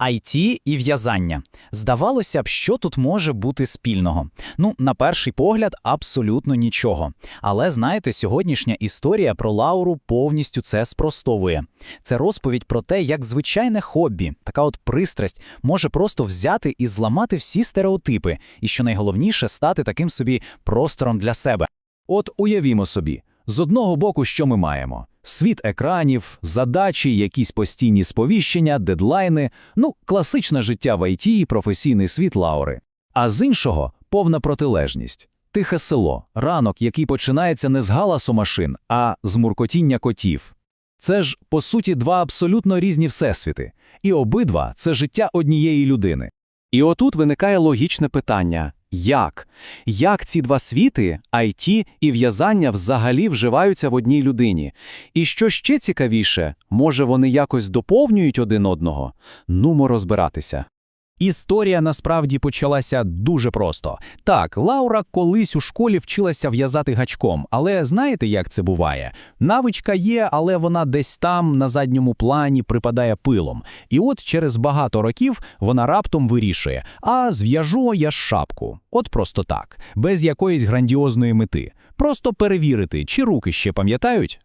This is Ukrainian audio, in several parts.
IT і в'язання. Здавалося б, що тут може бути спільного. Ну, на перший погляд, абсолютно нічого. Але знаєте, сьогоднішня історія про Лауру повністю це спростовує. Це розповідь про те, як звичайне хобі, така от пристрасть, може просто взяти і зламати всі стереотипи, і що найголовніше, стати таким собі простором для себе. От уявімо собі, з одного боку, що ми маємо? Світ екранів, задачі, якісь постійні сповіщення, дедлайни, ну, класичне життя в ІТ і професійний світ Лаури. А з іншого – повна протилежність. Тихе село, ранок, який починається не з галасу машин, а з муркотіння котів. Це ж, по суті, два абсолютно різні всесвіти. І обидва – це життя однієї людини. І отут виникає логічне питання – як? Як ці два світи, IT і в'язання, взагалі вживаються в одній людині? І що ще цікавіше, може вони якось доповнюють один одного? Нумо розбиратися. Історія насправді почалася дуже просто. Так, Лаура колись у школі вчилася в'язати гачком, але знаєте, як це буває? Навичка є, але вона десь там на задньому плані припадає пилом. І от через багато років вона раптом вирішує: а зв'яжу я шапку. От просто так, без якоїсь грандіозної мети. Просто перевірити, чи руки ще пам'ятають.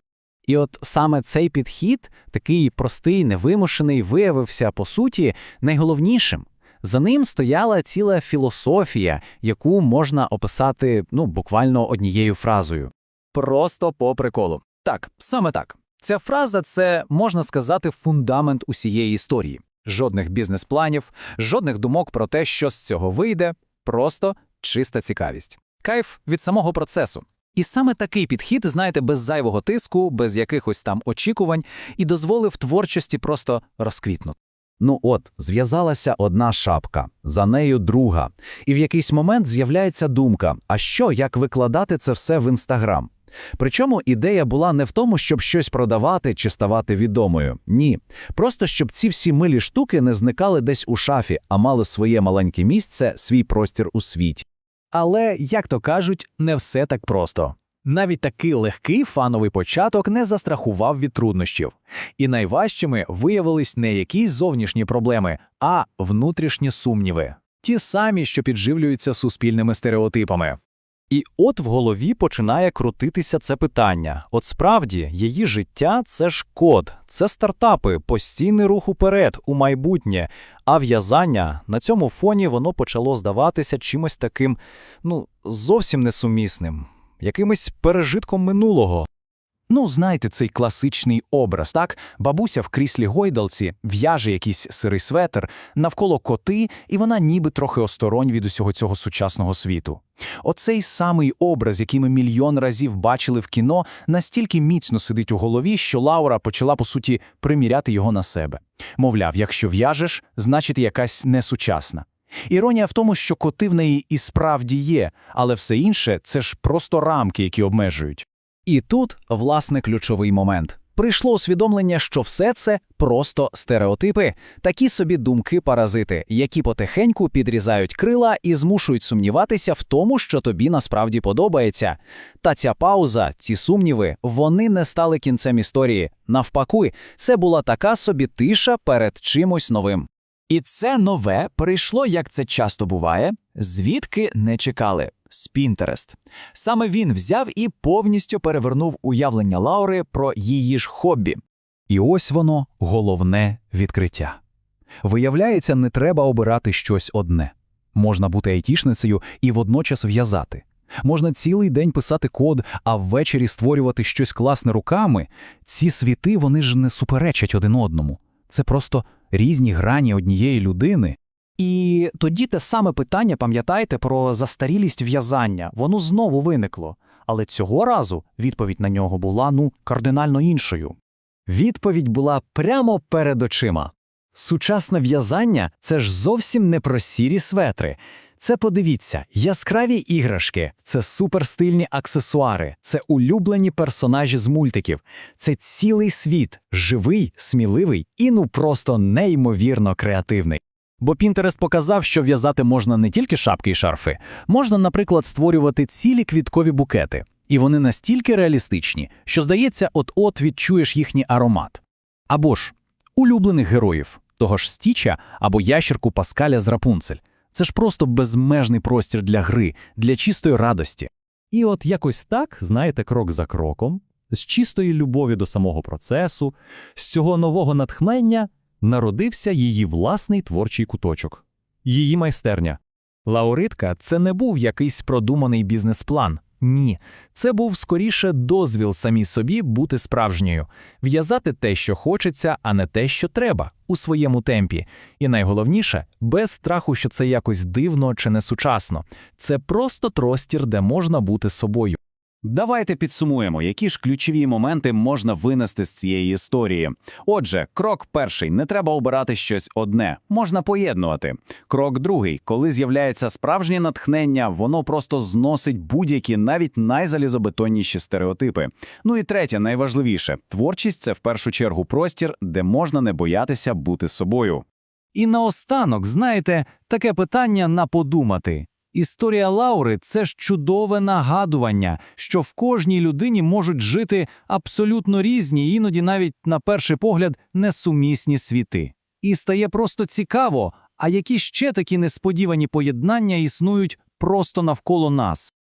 І от саме цей підхід, такий простий, невимушений, виявився по суті найголовнішим. За ним стояла ціла філософія, яку можна описати ну, буквально однією фразою. Просто по приколу. Так, саме так. Ця фраза це, можна сказати, фундамент усієї історії. Жодних бізнес-планів, жодних думок про те, що з цього вийде, просто чиста цікавість. Кайф від самого процесу. І саме такий підхід, знаєте, без зайвого тиску, без якихось там очікувань, і дозволив творчості просто розквітнути. Ну от, зв'язалася одна шапка, за нею друга. І в якийсь момент з'являється думка, а що, як викладати це все в Інстаграм? Причому ідея була не в тому, щоб щось продавати чи ставати відомою. Ні. Просто щоб ці всі милі штуки не зникали десь у шафі, а мали своє маленьке місце, свій простір у світі. Але, як то кажуть, не все так просто. Навіть такий легкий фановий початок не застрахував від труднощів. І найважчими виявились не якісь зовнішні проблеми, а внутрішні сумніви. Ті самі, що підживлюються суспільними стереотипами. І от в голові починає крутитися це питання. От справді, її життя це ж код, це стартапи, постійний рух уперед, у майбутнє. А в'язання на цьому фоні воно почало здаватися чимось таким, ну, зовсім несумісним, якимось пережитком минулого. Ну, знаєте, цей класичний образ, так? Бабуся в кріслі гойдалці в'яже якийсь сирий светр, навколо коти, і вона ніби трохи осторонь від усього цього сучасного світу. Оцей самий образ, який ми мільйон разів бачили в кіно, настільки міцно сидить у голові, що Лаура почала, по суті, приміряти його на себе. Мовляв, якщо в'яжеш, значить якась несучасна. Іронія в тому, що коти в неї і справді є, але все інше це ж просто рамки, які обмежують. І тут, власне, ключовий момент. Прийшло усвідомлення, що все це просто стереотипи, такі собі думки-паразити, які потихеньку підрізають крила і змушують сумніватися в тому, що тобі насправді подобається. Та ця пауза, ці сумніви, вони не стали кінцем історії. Навпаки, це була така собі тиша перед чимось новим. І це нове прийшло, як це часто буває, звідки не чекали. З Пінтерест. Саме він взяв і повністю перевернув уявлення Лаури про її ж хобі. І ось воно головне відкриття. Виявляється, не треба обирати щось одне. Можна бути айтішницею і водночас в'язати. Можна цілий день писати код, а ввечері створювати щось класне руками. Ці світи вони ж не суперечать один одному. Це просто різні грані однієї людини. І тоді те саме питання, пам'ятаєте, про застарілість в'язання, воно знову виникло. Але цього разу відповідь на нього була ну кардинально іншою. Відповідь була прямо перед очима. Сучасне в'язання це ж зовсім не про сірі светри. Це подивіться, яскраві іграшки, це суперстильні аксесуари, це улюблені персонажі з мультиків, це цілий світ, живий, сміливий і ну просто неймовірно креативний. Бо Пінтерест показав, що в'язати можна не тільки шапки і шарфи, можна, наприклад, створювати цілі квіткові букети, і вони настільки реалістичні, що здається, от-от відчуєш їхній аромат. Або ж улюблених героїв. того ж Стіча або ящерку Паскаля з Рапунцель. Це ж просто безмежний простір для гри, для чистої радості. І от якось так, знаєте, крок за кроком, з чистої любові до самого процесу, з цього нового натхнення народився її власний творчий куточок, її майстерня. Лауритка це не був якийсь продуманий бізнес-план. Ні, це був скоріше дозвіл самій собі бути справжньою, в'язати те, що хочеться, а не те, що треба, у своєму темпі. І найголовніше, без страху, що це якось дивно чи несучасно. Це просто тростір, де можна бути собою. Давайте підсумуємо, які ж ключові моменти можна винести з цієї історії. Отже, крок перший не треба обирати щось одне, можна поєднувати. Крок другий, коли з'являється справжнє натхнення, воно просто зносить будь-які навіть найзалізобетонніші стереотипи. Ну і третє, найважливіше творчість це в першу чергу простір, де можна не боятися бути собою. І наостанок, знаєте, таке питання на подумати. Історія Лаури це ж чудове нагадування, що в кожній людині можуть жити абсолютно різні, іноді навіть на перший погляд несумісні світи. І стає просто цікаво, а які ще такі несподівані поєднання існують просто навколо нас.